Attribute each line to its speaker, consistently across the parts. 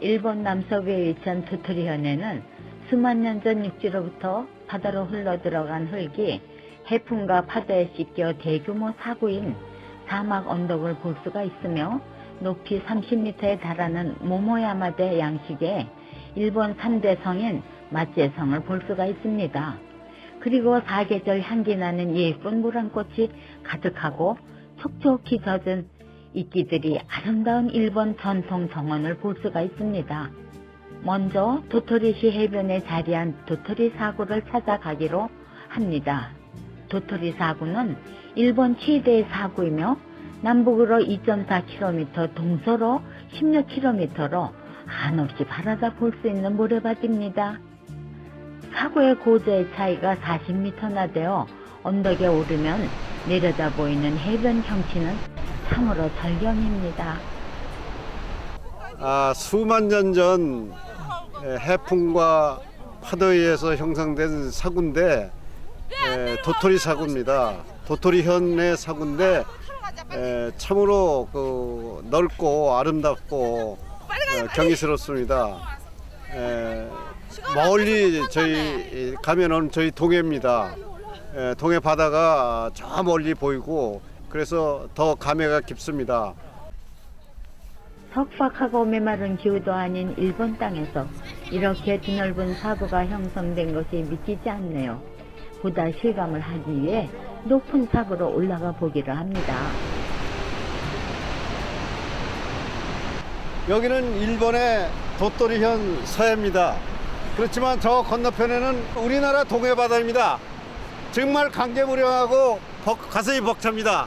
Speaker 1: 일본 남서부에 위치한 도토리현에는 수만 년 전 육지로부터 바다로 흘러 들어간 흙이 해풍과 파도에 씻겨 대규모 사구인 사막 언덕을 볼 수가 있으며 높이 30m에 달하는 모모야마대 양식의 일본 3대 성인 마제성을 볼 수가 있습니다. 그리고 사계절 향기 나는 예쁜 무랑꽃이 가득하고 촉촉히 젖은 이끼들이 아름다운 일본 전통 정원을 볼 수가 있습니다. 먼저 도토리시 해변에 자리한 도토리 사구를 찾아가기로 합니다. 도토리 사구는 일본 최대의 사구이며 남북으로 2.4km, 동서로 10여 km로 한없이 바라다 볼 수 있는 모래밭입니다. 사구의 고도의 차이가 40m나 되어 언덕에 오르면 내려다 보이는 해변 경치는 참으로 절경입니다.
Speaker 2: 아, 수만 년 전 해풍과 파도에 의해서 형성된 사구인데 에, 도토리 사구입니다. 도토리 현의 사구인데 에, 참으로 그 넓고 아름답고 어, 경이스럽습니다. 에, 멀리 저희 가면은 저희 동해입니다. 에, 동해 바다가 저 멀리 보이고 그래서 더 감회가 깊습니다.
Speaker 1: 석박하고 메마른 기후도 아닌 일본 땅에서 이렇게 드넓은 사구가 형성된 것이 믿기지 않네요. 보다 실감을 하기 위해 높은 사구로 올라가 보기로 합니다.
Speaker 2: 여기는 일본의 도토리현 서해입니다. 그렇지만 저 건너편에는 우리나라 동해 바다입니다. 정말 강개무량하고 벅- 가슴이 벅찹니다.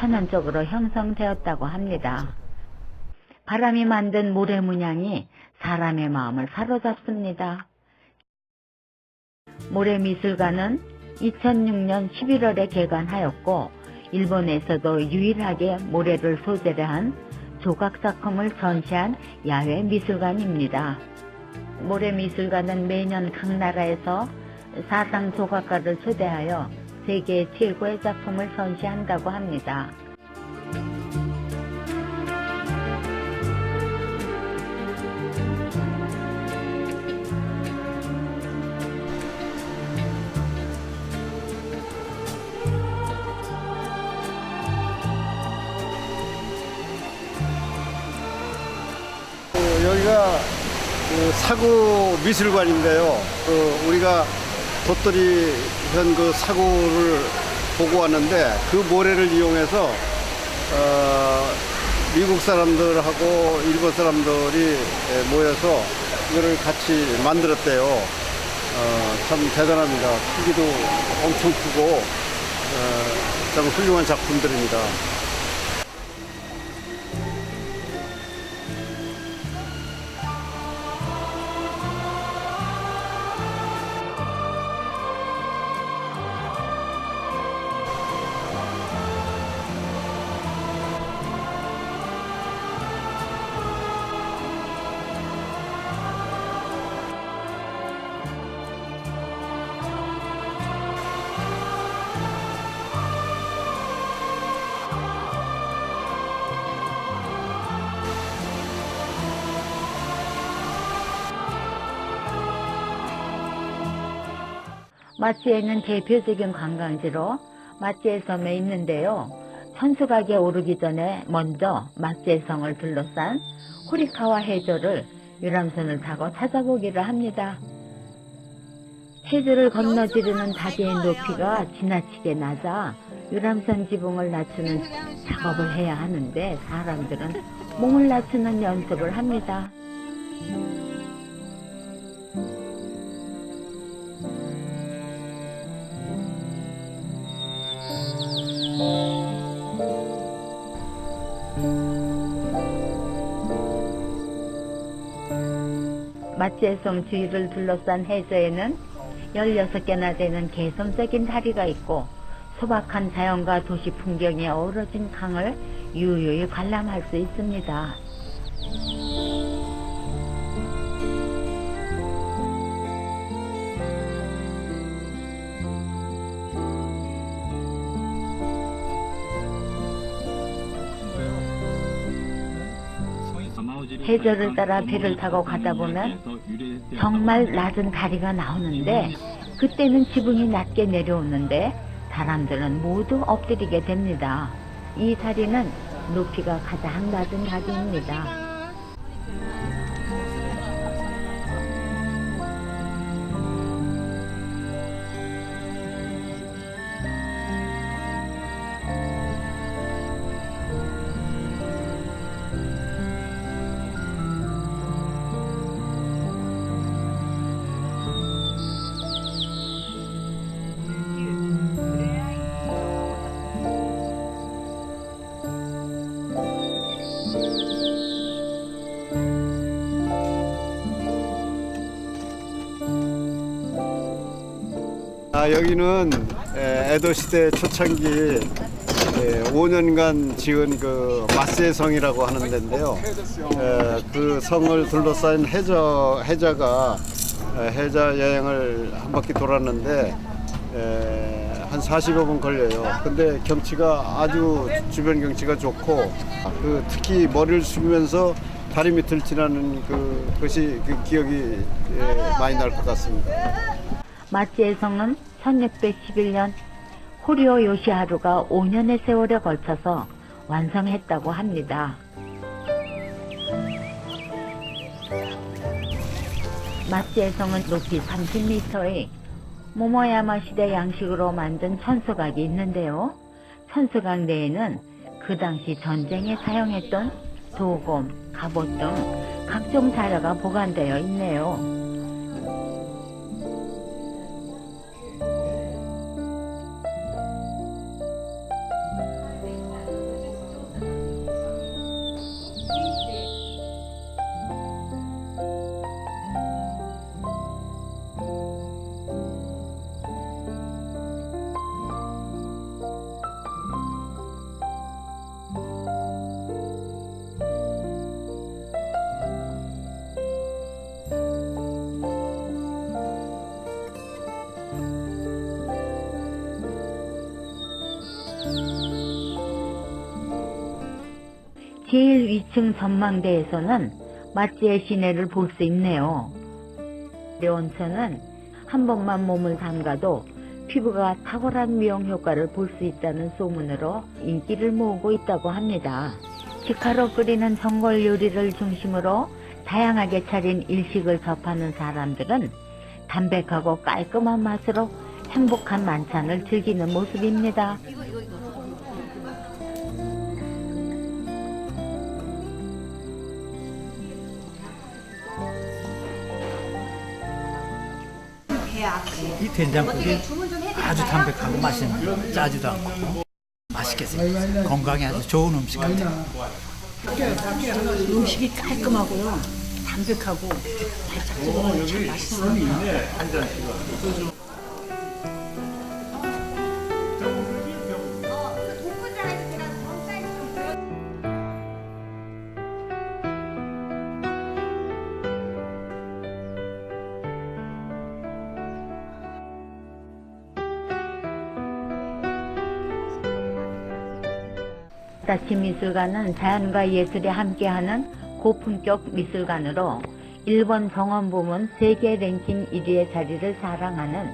Speaker 1: 천연적으로 형성되었다고 합니다. 바람이 만든 모래 문양이 사람의 마음을 사로잡습니다. 모래 미술관은 2006년 11월에 개관하였고 일본에서도 유일하게 모래를 소재로 한 조각 작품을 전시한 야외 미술관입니다. 모래 미술관은 매년 각 나라에서 사상 조각가를 초대하여 세계 최고의 작품을 전시한다고 합니다.
Speaker 2: 그 여기가 그 사구 미술관인데요. 그 우리가 도토리현 그 사구를 보고 왔는데 그 모래를 이용해서 어, 미국 사람들하고 일본 사람들이 에, 모여서 이거를 같이 만들었대요. 어, 참 대단합니다. 크기도 엄청 크고 어, 참 훌륭한 작품들입니다.
Speaker 1: 마치에는 대표적인 관광지로 마치의 섬에 있는데요. 천수각에 오르기 전에 먼저 마치의 성을 둘러싼 호리카와 해저를 유람선을 타고 찾아보기를 합니다. 해저를 건너 지르는 다리의 높이가 지나치게 낮아 유람선 지붕을 낮추는 작업을 해야 하는데 사람들은 몸을 낮추는 연습을 합니다. 마치해성 주위를 둘러싼 해저에는 16개나 되는 개성적인 다리가 있고 소박한 자연과 도시 풍경이 어우러진 강을 유유히 관람할 수 있습니다. 해저를 따라 배를 타고 가다 보면 정말 낮은 다리가 나오는데 그때는 지붕이 낮게 내려오는데 사람들은 모두 엎드리게 됩니다. 이 다리는 높이가 가장 낮은 다리입니다.
Speaker 2: 아, 여기는 에, 에도 시대 초창기 에, 5년간 지은 그 마세성이라고 하는 데인데요. 에, 그 성을 둘러싸인 해저 해저가 에, 해저 여행을 한 바퀴 돌았는데 에, 한 40여 분 걸려요. 근데 경치가 아주 주변 경치가 좋고 그 특히 머리를 숙이면서 다리 밑을 지나는 그 것이 그 기억이 에, 많이 날 것 같습니다.
Speaker 1: 마치의 성은 1611년 호리오 요시하루가 5년의 세월에 걸쳐서 완성했다고 합니다. 마치의 성은 높이 30m의 모모야마 시대 양식으로 만든 천수각이 있는데요. 천수각 내에는 그 당시 전쟁에 사용했던 도검, 갑옷 등 각종 자료가 보관되어 있네요. 제일 위층 전망대에서는 마찌의 시내를 볼 수 있네요. 온천은 한 번만 몸을 담가도 피부가 탁월한 미용 효과를 볼 수 있다는 소문으로 인기를 모으고 있다고 합니다. 직화로 끓이는 전골 요리를 중심으로 다양하게 차린 일식을 접하는 사람들은 담백하고 깔끔한 맛으로 행복한 만찬을 즐기는 모습입니다.
Speaker 3: 이 된장국이 아주 담백하고 맛있는 짜지도 않고 맛있게 생겼어요. 건강에 아주 좋은 음식 같아요.
Speaker 4: 음식이 깔끔하고요. 담백하고 달짝지근하고 참 맛있어요.
Speaker 1: 다치 미술관은 자연과 예술이 함께하는 고품격 미술관으로 일본 정원 부문 세계 랭킹 1위의 자리를 자랑하는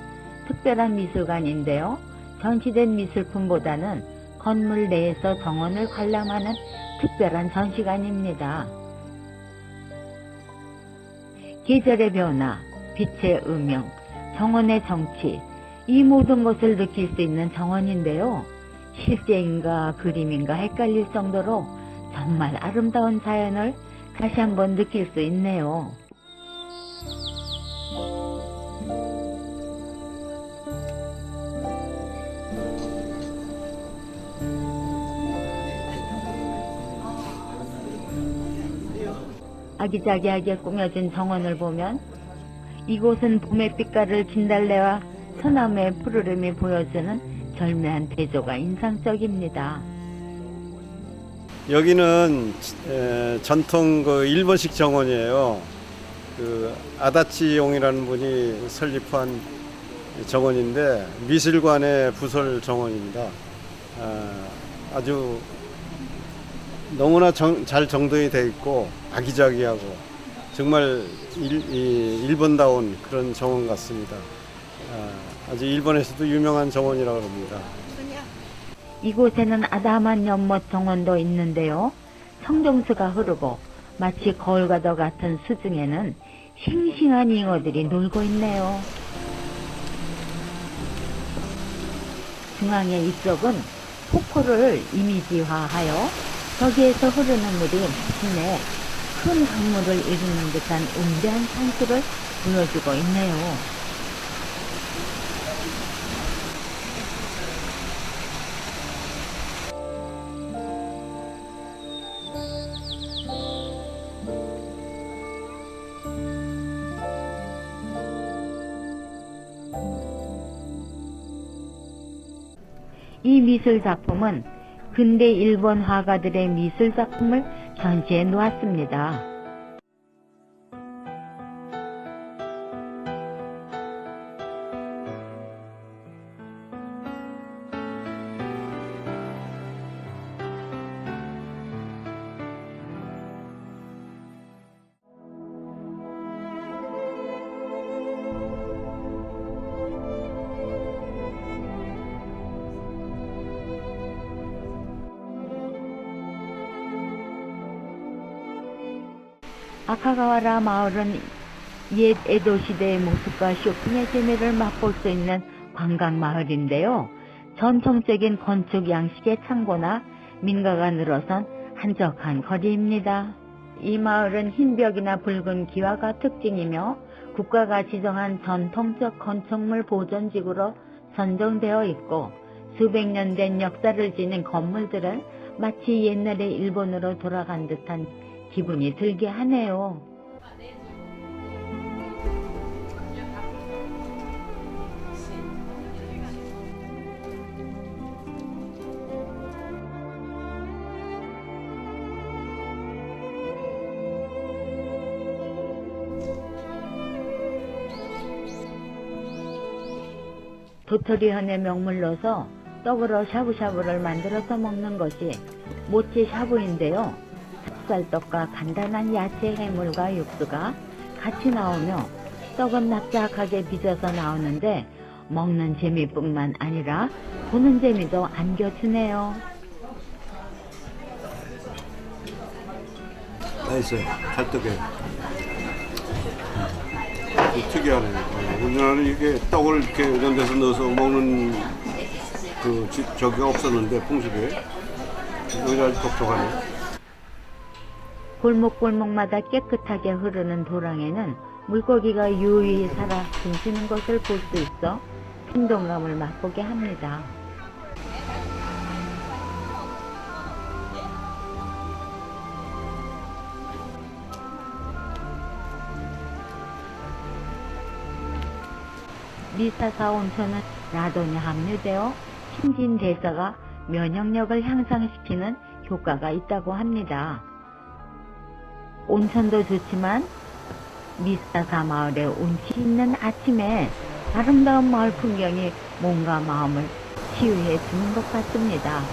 Speaker 1: 특별한 미술관인데요. 전시된 미술품보다는 건물 내에서 정원을 관람하는 특별한 전시관입니다. 계절의 변화, 빛의 음영, 정원의 정치, 이 모든 것을 느낄 수 있는 정원인데요. 실제인가 그림인가 헷갈릴 정도로 정말 아름다운 자연을 다시 한번 느낄 수 있네요. 아기자기하게 꾸며진 정원을 보면 이곳은 봄의 빛깔을 진달래와 소나무의 푸르름이 보여주는 절묘한 대조가 인상적입니다.
Speaker 2: 여기는 에, 전통 그 일본식 정원이에요. 그 아다치용이라는 분이 설립한 정원인데 미술관의 부설 정원입니다. 아, 아주 너무나 정- 잘 정돈이 되어 있고 아기자기하고 정말 일, 이 일본다운 그런 정원 같습니다. 아, 아주 일본에서도 유명한 정원이라고 합니다.
Speaker 1: 이곳에는 아담한 연못 정원도 있는데요. 청정수가 흐르고 마치 거울과도 같은 수중에는 싱싱한 잉어들이 놀고 있네요. 중앙의 이쪽은 폭포를 이미지화하여 저기에서 흐르는 물이 마침내 큰 강물을 이루는 듯한 웅대한 산수를 보여주고 있네요. 이 미술 작품은 근대 일본 화가들의 미술 작품을 전시해 놓았습니다. 아카가와라 마을은 옛 에도 시대의 모습과 쇼핑의 재미를 맛볼 수 있는 관광 마을인데요. 전통적인 건축 양식의 창고나 민가가 늘어선 한적한 거리입니다. 이 마을은 흰 벽이나 붉은 기와가 특징이며 국가가 지정한 전통적 건축물 보존지구로 선정되어 있고 수백 년 된 역사를 지닌 건물들은 마치 옛날의 일본으로 돌아간 듯한 기분이 들게 하네요. 도토리현의 명물로서 떡으로 샤브샤브를 만들어서 먹는 것이 모찌 샤브인데요. 찹쌀떡과 간단한 야채 해물과 육수가 같이 나오며 떡은 납작하게 빚어서 나오는데 먹는 재미뿐만 아니라 보는 재미도 안겨주네요.
Speaker 2: 맛있어요. 찰떡에. 특이하네. 우리나라는 이게 떡을 이렇게 이런 데서 넣어서 먹는 그 지- 저기가 없었는데 풍습에 여기 아주 독특하네.
Speaker 1: 골목골목마다 깨끗하게 흐르는 도랑에는 물고기가 유유히 살아 숨쉬는 것을 볼 수 있어 생동감을 맛보게 합니다. 미사사 온천은 라돈이 함유되어 신진대사가 면역력을 향상시키는 효과가 있다고 합니다. 온천도 좋지만 미사사 마을에 운치 있는 아침에 아름다운 마을 풍경이 몸과 마음을 치유해 주는 것 같습니다.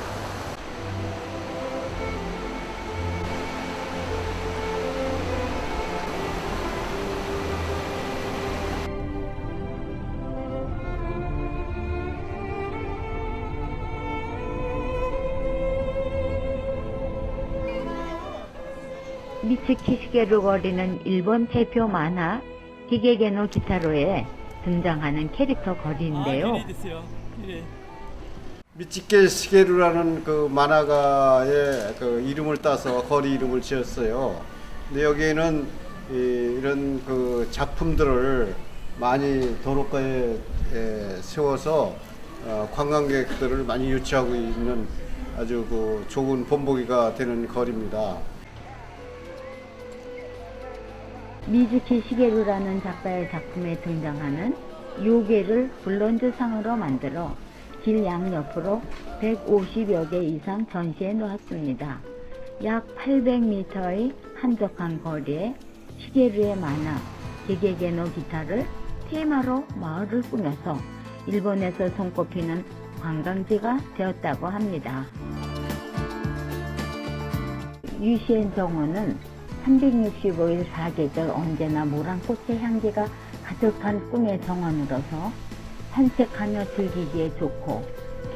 Speaker 1: 미츠키 시계를 거리는 일본 대표 만화 기계게노 기타로에 등장하는 캐릭터 거리인데요.
Speaker 2: 미치게 시게루라는 그 만화가의 그 이름을 따서 거리 이름을 지었어요. 근데 여기에는 이, 이런 그 작품들을 많이 도로가에 에, 세워서 어, 관광객들을 많이 유치하고 있는 아주 그 좋은 본보기가 되는 거리입니다.
Speaker 1: 미즈키 시게루라는 작가의 작품에 등장하는 요괴를 블론즈상으로 만들어 길 양옆으로 150여 개 이상 전시해 놓았습니다. 약 800m의 한적한 거리에 시게루의 만화, 게게게노 기타를 테마로 마을을 꾸며서 일본에서 손꼽히는 관광지가 되었다고 합니다. 유시엔 정원은 365일 4계절 언제나 모란 꽃의 향기가 가득한 꿈의 정원으로서 산책하며 즐기기에 좋고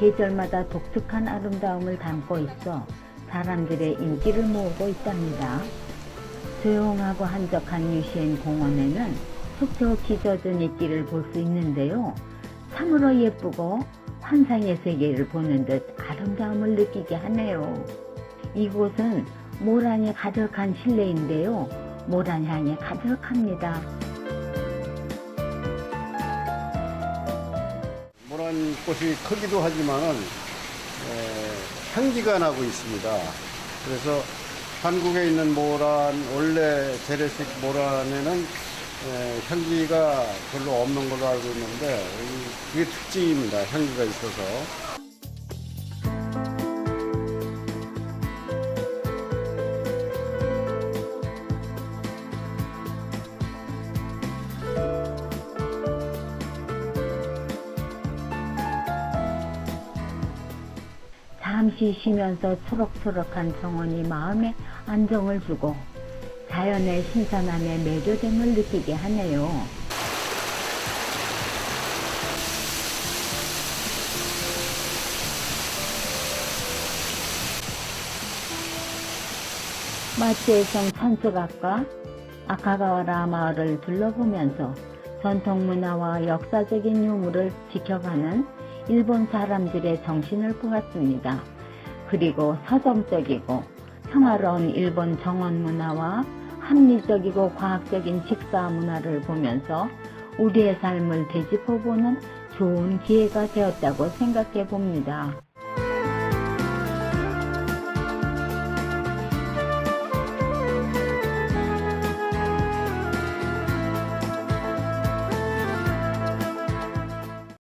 Speaker 1: 계절마다 독특한 아름다움을 담고 있어 사람들의 인기를 모으고 있답니다. 조용하고 한적한 유시엔 공원에는 촉촉히 젖은 이끼를 볼 수 있는데요. 참으로 예쁘고 환상의 세계를 보는 듯 아름다움을 느끼게 하네요. 이곳은 모란이 가득한 실내인데요. 모란 향이 가득합니다.
Speaker 2: 모란 꽃이 크기도 하지만은 에, 향기가 나고 있습니다. 그래서 한국에 있는 모란 원래 재래식 모란에는 에, 향기가 별로 없는 걸로 알고 있는데 이- 그게 특징입니다. 향기가 있어서.
Speaker 1: 잠시 쉬면서 초록초록한 정원이 마음에 안정을 주고 자연의 신선함에 매료됨을 느끼게 하네요. 마치에성 천수각과 아카가와라 마을을 둘러보면서 전통 문화와 역사적인 유물을 지켜가는 일본 사람들의 정신을 보았습니다. 그리고 서정적이고 평화로운 일본 정원 문화와 합리적이고 과학적인 식사 문화를 보면서 우리의 삶을 되짚어보는 좋은 기회가 되었다고 생각해 봅니다.